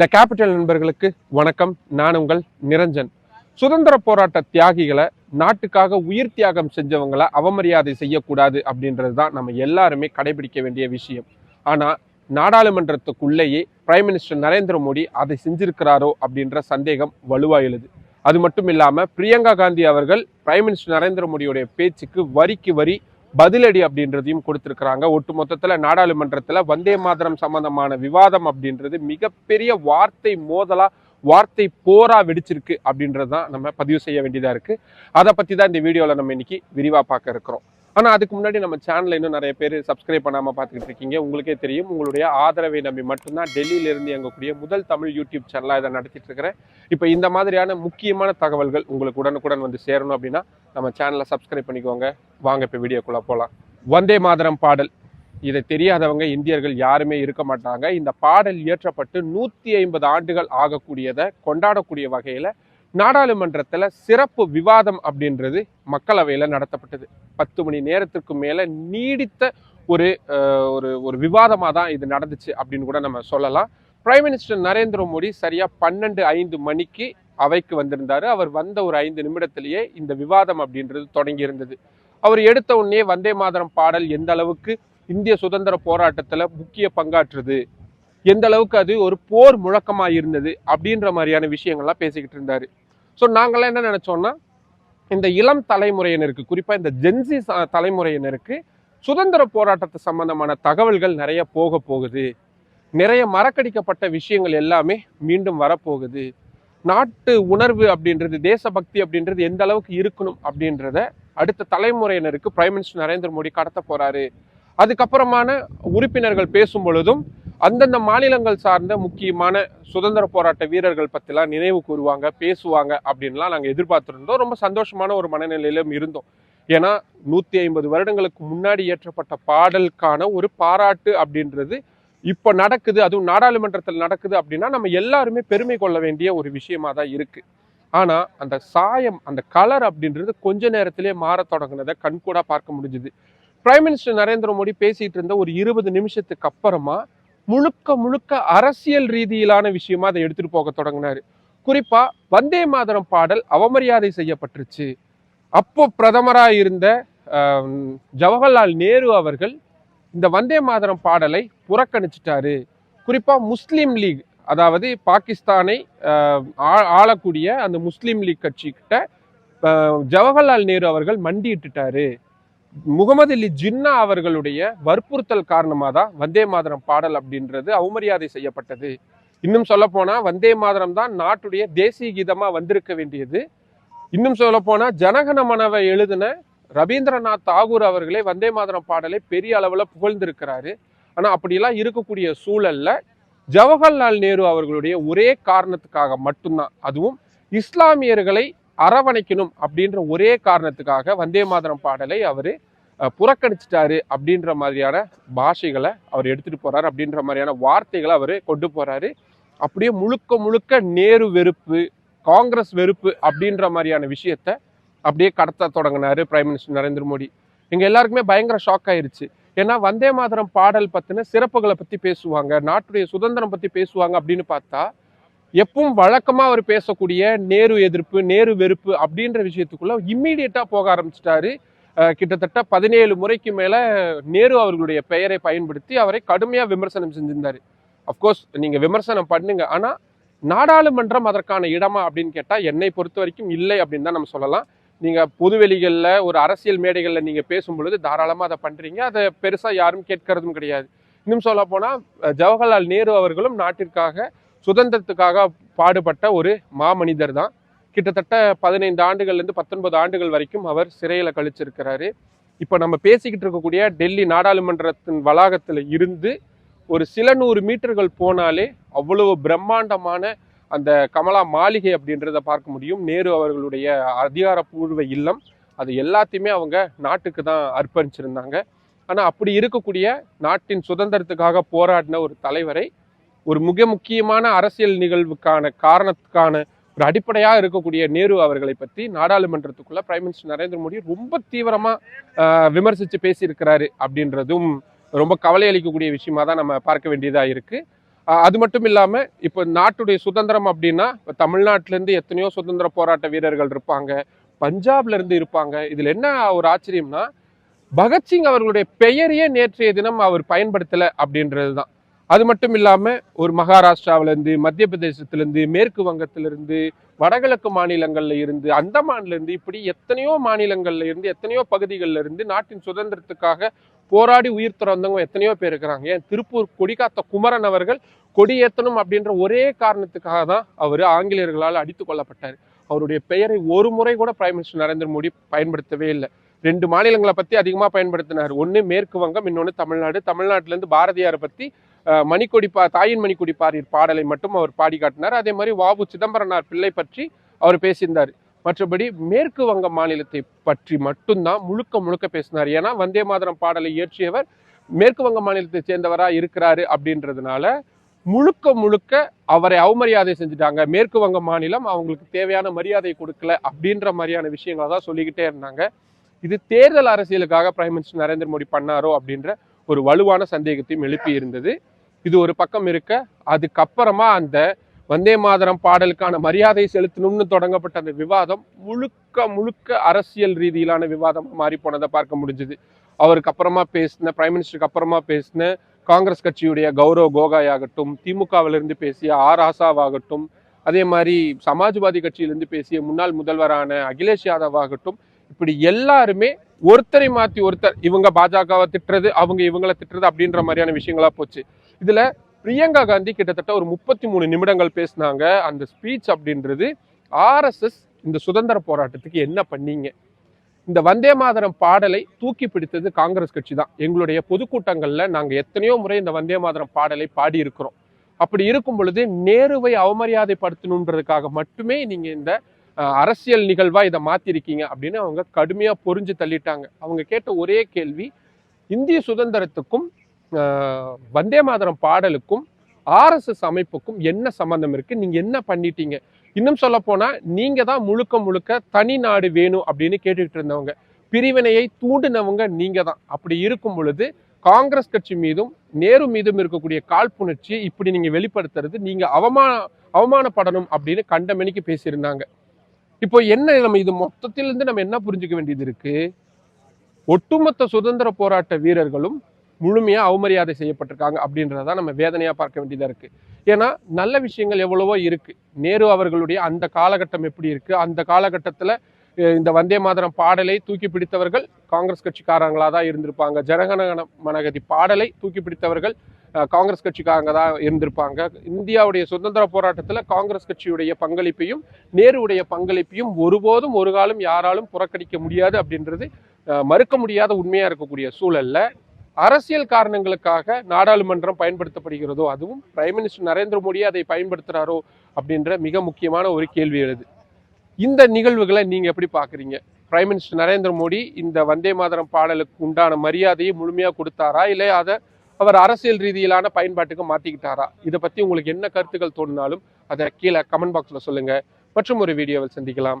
The capital நண்பர்களுக்கு வணக்கம். நான் உங்கள் நிரஞ்சன். சுதந்திர போராட்ட தியாகிகளை நாட்டுக்காக உயிர் தியாகம் செஞ்சவங்களை அவமரியாதை செய்யக்கூடாது அப்படின்றது தான் நம்ம எல்லாருமே கடைபிடிக்க வேண்டிய விஷயம். ஆனால் நாடாளுமன்றத்துக்குள்ளேயே பிரைம் மினிஸ்டர் நரேந்திர மோடி அதை செஞ்சிருக்கிறாரோ அப்படின்ற சந்தேகம் வலுவாயுள்ளது அது மட்டும் இல்லாமல் பிரியங்கா காந்தி அவர்கள் பிரைம் மினிஸ்டர் நரேந்திர மோடியுடைய பேச்சுக்கு வரிக்கு வரி பதிலடி அப்படின்றதையும் கொடுத்திருக்கிறாங்க. ஒட்டு மொத்தத்தில் நாடாளுமன்றத்தில் வந்தே மாதரம் சம்பந்தமான விவாதம் அப்படின்றது மிகப்பெரிய வார்த்தை மோதலா வார்த்தை போரா வெடிச்சிருக்கு அப்படின்றது தான் நம்ம பதிவு செய்ய வேண்டியதா இருக்கு. அதை பத்தி தான் இந்த வீடியோவில் நம்ம இன்னைக்கு விரிவாக பார்க்க இருக்கிறோம். ஆனால் அதுக்கு முன்னாடி நம்ம சேனலில் இன்னும் நிறைய பேர் சப்ஸ்கிரைப் பண்ணாமல் பார்த்துக்கிட்டு இருக்கீங்க. உங்களுக்கே தெரியும். உங்களுடைய ஆதரவை நம்பி மட்டும்தான் டெல்லியிலிருந்து இயங்கக்கூடிய முதல் தமிழ் யூடியூப் சேனலாக இதை நடத்திட்டு இருக்கிறேன். இப்போ இந்த மாதிரியான முக்கியமான தகவல்கள் உங்களுக்கு உடனுக்குடன் வந்து சேரணும் அப்படின்னா நம்ம சேனலை சப்ஸ்கிரைப் பண்ணிக்கோங்க. வாங்க இப்போ வீடியோக்குள்ளே போகலாம் வந்தே மாதரம் பாடல். இதை தெரியாதவங்க இந்தியர்கள் யாருமே இருக்க மாட்டாங்க. இந்த பாடல் இயற்றப்பட்டு நூற்றி ஐம்பது ஆண்டுகள் ஆகக்கூடியதை கொண்டாடக்கூடிய வகையில் நாடாளுமன்றத்தில் சிறப்பு விவாதம் அப்படின்றது மக்களவையில் நடத்தப்பட்டது. பத்து மணி நேரத்திற்கு மேலே நீடித்த ஒரு ஒரு ஒரு விவாதமாக தான் இது நடந்துச்சு அப்படின்னு கூட நம்ம சொல்லலாம். பிரைம் மினிஸ்டர் நரேந்திர மோடி சரியாக பன்னெண்டு ஐந்து மணிக்கு அவைக்கு வந்திருந்தாரு. அவர் வந்த ஒரு ஐந்து நிமிடத்திலேயே இந்த விவாதம் அப்படின்றது தொடங்கி இருந்தது. அவர் எடுத்த உடனே வந்தே மாதரம் பாடல் எந்த அளவுக்கு இந்திய சுதந்திர போராட்டத்தில் முக்கிய பங்காற்றுது? எந்த அளவுக்கு அது ஒரு போர் முழக்கமாக இருந்தது? அப்படின்ற மாதிரியான விஷயங்கள்லாம் பேசிக்கிட்டு இருந்தாரு. ஸோ நாங்களாம் என்ன நினச்சோன்னா இந்த இளம் தலைமுறையினருக்கு குறிப்பாக இந்த ஜென்சி தலைமுறையினருக்கு சுதந்திர போராட்டத்து சம்பந்தமான தகவல்கள் நிறைய போக போகுது. நிறைய மறக்கடிக்கப்பட்ட விஷயங்கள் எல்லாமே மீண்டும் வரப்போகுது. நாட்டு உணர்வு அப்படின்றது தேசபக்தி அப்படின்றது எந்த அளவுக்கு இருக்கணும் அப்படின்றத அடுத்த தலைமுறையினருக்கு பிரைம் மினிஸ்டர் நரேந்திர மோடி கடத்த போறாரு. அதுக்கப்புறமான உறுப்பினர்கள் பேசும் பொழுதும் அந்தந்த மாநிலங்கள் சார்ந்த முக்கியமான சுதந்திர போராட்ட வீரர்கள் பற்றிலாம் நினைவு கூறுவாங்க பேசுவாங்க அப்படின்லாம் நாங்கள் எதிர்பார்த்துருந்தோம். ரொம்ப சந்தோஷமான ஒரு மனநிலையிலும் இருந்தோம். ஏன்னா நூற்றி ஐம்பது வருடங்களுக்கு முன்னாடி இயற்றப்பட்ட பாடலுக்கான ஒரு பாராட்டு அப்படின்றது இப்போ நடக்குது. அதுவும் நாடாளுமன்றத்தில் நடக்குது அப்படின்னா நம்ம எல்லாருமே பெருமை கொள்ள வேண்டிய ஒரு விஷயமா தான் இருக்குது ஆனால் அந்த சாயம் அந்த கலர் அப்படின்றது கொஞ்ச நேரத்திலே மாறத் தொடங்கினதை கண்கூடாக பார்க்க முடிஞ்சுது. பிரைம் மினிஸ்டர் நரேந்திர மோடி பேசிகிட்டு இருந்த ஒரு இருபது நிமிஷத்துக்கு அப்புறமா முழுக்க முழுக்க அரசியல் ரீதியிலான விஷயமா அதை எடுத்துட்டு போக தொடங்கினாரு. குறிப்பா வந்தே மாதரம் பாடல் அவமரியாதை செய்யப்பட்டுருச்சு. அப்போ பிரதமராக இருந்த ஜவஹர்லால் நேரு அவர்கள் இந்த வந்தே மாதரம் பாடலை புறக்கணிச்சிட்டாரு. குறிப்பா முஸ்லீம் லீக் அதாவது பாகிஸ்தானை ஆளக்கூடிய அந்த முஸ்லீம் லீக் கட்சிக்கிட்ட ஜவஹர்லால் நேரு அவர்கள் மண்டியிட்டுட்டாரு. முகமது அலி ஜின்னா அவர்களுடைய வற்புறுத்தல் காரணமாக தான் வந்தே மாதரம் பாடல் அப்படின்றது அவமரியாதை செய்யப்பட்டது. இன்னும் சொல்ல வந்தே மாதரம் தான் நாட்டுடைய தேசிய கீதமாக வந்திருக்க வேண்டியது. இன்னும் சொல்ல ஜனகன மனவை எழுதின ரவீந்திரநாத் தாகூர் அவர்களே வந்தே மாதரம் பாடலை பெரிய அளவில் புகழ்ந்திருக்கிறாரு. ஆனால் அப்படியெல்லாம் இருக்கக்கூடிய சூழல்ல ஜவஹர்லால் நேரு அவர்களுடைய ஒரே காரணத்துக்காக மட்டும்தான். அதுவும் இஸ்லாமியர்களை அரவணைக்கணும் அப்படின்ற ஒரே காரணத்துக்காக வந்தே மாதரம் பாடலை அவர் புறக்கணிச்சிட்டாரு அப்படின்ற மாதிரியான பாஷைகளை அவர் எடுத்துகிட்டு போகிறார் அப்படின்ற மாதிரியான வார்த்தைகளை அவர் கொண்டு போகிறாரு அப்படியே முழுக்க முழுக்க நேரு வெறுப்பு காங்கிரஸ் வெறுப்பு அப்படின்ற மாதிரியான விஷயத்த அப்படியே கடத்த தொடங்கினார் பிரைம் மினிஸ்டர் நரேந்திர மோடி. இங்கே எல்லாருக்குமே பயங்கர ஷாக் ஆயிருச்சு. ஏன்னா வந்தே மாதரம் பாடல் பற்றின சிறப்புகளை பற்றி பேசுவாங்க நாட்டுடைய சுதந்திரம் பற்றி பேசுவாங்க அப்படின்னு பார்த்தா எப்பவும் வழக்கமா அவர் பேசக்கூடிய நேரு எதிர்ப்பு நேரு வெறுப்பு அப்படின்ற விஷயத்துக்குள்ள இம்மீடியட்டாக போக ஆரம்பிச்சிட்டாரு. கிட்டத்தட்ட பதினேழு முறைக்கு மேல நேரு அவர்களுடைய பெயரை பயன்படுத்தி அவரை கடுமையா விமர்சனம் செஞ்சிருந்தாரு. அஃப்கோர்ஸ் நீங்க விமர்சனம் பண்ணுங்க. ஆனா நாடாளுமன்றம் அதற்கான இடமா அப்படின்னு கேட்டா என்னை பொறுத்த வரைக்கும் இல்லை அப்படின்னு தான் நம்ம சொல்லலாம். நீங்க பொதுவெளிகளில் ஒரு அரசியல் மேடைகளில் நீங்க பேசும் பொழுது தாராளமாக அதை பண்றீங்க. அதை பெருசா யாரும் கேட்கறதும் கிடையாது. இன்னும் சொல்ல போனா ஜவஹர்லால் நேரு அவர்களும் நாட்டிற்காக சுதந்திரத்துக்காக பாடுபட்ட ஒரு மாமனிதர் தான். கிட்டத்தட்ட பதினைந்து ஆண்டுகள்லேருந்து பத்தொன்பது ஆண்டுகள் வரைக்கும் அவர் சிறையில் கழிச்சிருக்கிறாரு. இப்போ நம்ம பேசிக்கிட்டு இருக்கக்கூடிய டெல்லி நாடாளுமன்றத்தின் வளாகத்தில் இருந்து ஒரு சில நூறு மீட்டர்கள் போனாலே அவ்வளவு பிரம்மாண்டமான அந்த கமலா மாளிகை அப்படின்றத பார்க்க முடியும். நேரு அவர்களுடைய அதிகாரப்பூர்வ இல்லம். அது எல்லாத்தையுமே அவங்க நாட்டுக்கு தான் அர்ப்பணிச்சிருந்தாங்க. ஆனால் அப்படி இருக்கக்கூடிய நாட்டின் சுதந்திரத்துக்காக போராடின ஒரு தலைவரை ஒரு மிக முக்கியமான அரசியல் நிகழ்வுக்கான காரணத்துக்கான ஒரு அடிப்படையாக இருக்கக்கூடிய நேரு அவர்களை பற்றி நாடாளுமன்றத்துக்குள்ள பிரைம் மினிஸ்டர் நரேந்திர மோடி ரொம்ப தீவிரமாக விமர்சித்து பேசியிருக்கிறாரு அப்படின்றதும் ரொம்ப கவலை அளிக்கக்கூடிய விஷயமா தான் நம்ம பார்க்க வேண்டியதாக இருக்குது அது மட்டும் இல்லாமல் இப்போ நாட்டுடைய சுதந்திரம் அப்படின்னா இப்போ தமிழ்நாட்டிலேருந்து எத்தனையோ சுதந்திர போராட்ட வீரர்கள் இருப்பாங்க பஞ்சாப்லேருந்து இருப்பாங்க. இதில் என்ன ஒரு ஆச்சரியம்னா பகத்சிங் அவர்களுடைய பெயரையே நேற்றைய தினம் அவர் பயன்படுத்தலை அப்படின்றது தான் அது மட்டும் இல்லாமல் ஒரு மகாராஷ்டிராவிலேருந்து மத்திய பிரதேசத்துல இருந்து மேற்கு வங்கத்திலிருந்து வடகிழக்கு மாநிலங்களில் இருந்து அந்தமான்லேருந்து இப்படி எத்தனையோ மாநிலங்களில் இருந்து எத்தனையோ பகுதிகளில் இருந்து நாட்டின் சுதந்திரத்துக்காக போராடி உயிர் திறந்தவங்க எத்தனையோ பேர் இருக்கிறாங்க ஏன்? திருப்பூர் கொடிகாத்த குமரன் அவர்கள் கொடியேற்றணும் அப்படின்ற ஒரே காரணத்துக்காக தான் அவர் ஆங்கிலேயர்களால் அடித்து கொள்ளப்பட்டார் அவருடைய பெயரை ஒரு முறை கூட பிரைம் மினிஸ்டர் நரேந்திர மோடி பயன்படுத்தவே இல்லை. ரெண்டு மாநிலங்களை பத்தி அதிகமாக பயன்படுத்தினார். ஒன்று மேற்கு வங்கம் இன்னொன்று தமிழ்நாடு. தமிழ்நாட்டிலேருந்து பாரதியாரை பத்தி மணிக்கொடிப்பா மணிக்கொடி பா தாயின் மணிக்கொடிப்பாரின் பாடலை மட்டும் அவர் பாடி காட்டினார். அதே மாதிரி வாவு சிதம்பரனார் பிள்ளை பற்றி அவர் பேசியிருந்தார். மற்றபடி மேற்கு வங்க மாநிலத்தை பற்றி மட்டும்தான் முழுக்க முழுக்க பேசினார். ஏன்னா வந்தே மாதரம் பாடலை இயற்றியவர் மேற்கு வங்க மாநிலத்தை சேர்ந்தவராக இருக்கிறாரு அப்படின்றதுனால முழுக்க முழுக்க அவரை அவமரியாதை செஞ்சுட்டாங்க. மேற்கு வங்க மாநிலம் அவங்களுக்கு தேவையான மரியாதை கொடுக்கல அப்படின்ற மாதிரியான விஷயங்களை தான் சொல்லிக்கிட்டே இருந்தாங்க. இது தேர்தல் அரசியலுக்காக பிரைம் மினிஸ்டர் நரேந்திர மோடி பண்ணாரோ அப்படின்ற ஒரு வலுவான சந்தேகத்தையும் எழுப்பி இருந்தது. இது ஒரு பக்கம் இருக்க அதுக்கப்புறமா அந்த வந்தே மாதரம் பாடலுக்கான மரியாதை செலுத்தணும்னு தொடங்கப்பட்ட அந்த விவாதம் முழுக்க முழுக்க அரசியல் ரீதியிலான விவாதமாக மாறி போனதை பார்க்க முடிஞ்சது. அவருக்கு அப்புறமா பேசின பிரைம் மினிஸ்டருக்கு அப்புறமா பேசின காங்கிரஸ் கட்சியுடைய கௌரவ் கோகாய் ஆகட்டும் திமுகவிலிருந்து பேசிய ஆர் ஆசாவாகட்டும் அதே மாதிரி சமாஜ்வாதி கட்சியிலிருந்து பேசிய முன்னாள் முதல்வரான அகிலேஷ் யாதவ் ஆகட்டும் இப்படி எல்லாருமே ஒருத்தரை மாற்றி ஒருத்தர் இவங்க பாஜகவை திட்டுறது அவங்க இவங்களை திட்டுறது அப்படின்ற மாதிரியான விஷயங்களா போச்சு. இதில் பிரியங்கா காந்தி கிட்டத்தட்ட ஒரு முப்பத்தி மூணு நிமிடங்கள் பேசினாங்க. அந்த ஸ்பீச் அப்படின்றது ஆர்எஸ்எஸ் இந்த சுதந்திர போராட்டத்துக்கு என்ன பண்ணீங்க? இந்த வந்தே மாதரம் பாடலை தூக்கி பிடித்தது காங்கிரஸ் கட்சி தான். எங்களுடைய பொதுக்கூட்டங்களில் நாங்கள் எத்தனையோ முறை இந்த வந்தே மாதரம் பாடலை பாடியிருக்கிறோம். அப்படி இருக்கும் பொழுது நேருவை அவமரியாதைப்படுத்தணுன்றதுக்காக மட்டுமே நீங்கள் இந்த அரசியல் நிகழ்வாக இதை மாற்றிருக்கீங்க அப்படின்னு அவங்க கடுமையாக பொறிஞ்சு தள்ளிட்டாங்க. அவங்க கேட்ட ஒரே கேள்வி இந்திய சுதந்திரத்துக்கும் வந்தே மாதரம் பாடலுக்கும் ஆர்எஸ்எஸ் அமைப்புக்கும் என்ன சம்மந்தம் இருக்கு? நீங்க என்ன பண்ணிட்டீங்க? இன்னும் சொல்ல போனா நீங்க தான் முழுக்க முழுக்க தனி நாடு வேணும் அப்படின்னு கேட்டுக்கிட்டு இருந்தவங்க. பிரிவினையை தூண்டினவங்க நீங்க தான். அப்படி இருக்கும் பொழுது காங்கிரஸ் கட்சி மீதும் நேரு மீதும் இருக்கக்கூடிய காழ்ப்புணர்ச்சியை இப்படி நீங்க வெளிப்படுத்துறது நீங்க அவமான அவமானப்படணும் அப்படின்னு கண்டமணிக்கு பேசியிருந்தாங்க. இப்போ என்ன நம்ம இது மொத்தத்திலிருந்து நம்ம என்ன புரிஞ்சுக்க வேண்டியது இருக்கு? ஒட்டுமொத்த சுதந்திர போராட்ட வீரர்களும் முழுமையாக அவமரியாதை செய்யப்பட்டிருக்காங்க அப்படின்றத நம்ம வேதனையாக பார்க்க வேண்டியதாக இருக்குது ஏன்னா நல்ல விஷயங்கள் எவ்வளவோ இருக்குது நேரு அவர்களுடைய அந்த காலகட்டம் எப்படி இருக்குது அந்த காலகட்டத்தில் இந்த வந்தே மாதரம் பாடலை தூக்கி பிடித்தவர்கள் காங்கிரஸ் கட்சிக்காரங்களாக தான் இருந்திருப்பாங்க. ஜனகணகன மனகதி பாடலை தூக்கி பிடித்தவர்கள் காங்கிரஸ் கட்சிக்காரங்க தான் இருந்திருப்பாங்க. இந்தியாவுடைய சுதந்திர போராட்டத்தில் காங்கிரஸ் கட்சியுடைய பங்களிப்பையும் நேருவுடைய பங்களிப்பையும் ஒருபோதும் ஒரு காலம் யாராலும் புறக்கணிக்க முடியாது அப்படின்றது மறுக்க முடியாத உண்மையாக இருக்கக்கூடிய சூழல்ல அரசியல் காரணங்களுக்காக நாடாளுமன்றம் பயன்படுத்தப்படுகிறதோ அதுவும் பிரைம் மினிஸ்டர் நரேந்திர மோடியை அதை பயன்படுத்துறாரோ அப்படின்ற மிக முக்கியமான ஒரு கேள்வி எழுது. இந்த நிகழ்வுகளை நீங்கள் எப்படி பார்க்குறீங்க? பிரைம் மினிஸ்டர் நரேந்திர மோடி இந்த வந்தே மாதரம் பாடலுக்கு உண்டான மரியாதையை முழுமையாக கொடுத்தாரா? இல்லை அதை அவர் அரசியல் ரீதியிலான பயன்பாட்டுக்கு மாற்றிக்கிட்டாரா இதை பற்றி உங்களுக்கு என்ன கருத்துக்கள் தோணினாலும் அதை கீழே கமெண்ட் பாக்ஸில் சொல்லுங்கள் மற்றும் ஒரு வீடியோவில் சந்திக்கலாம்.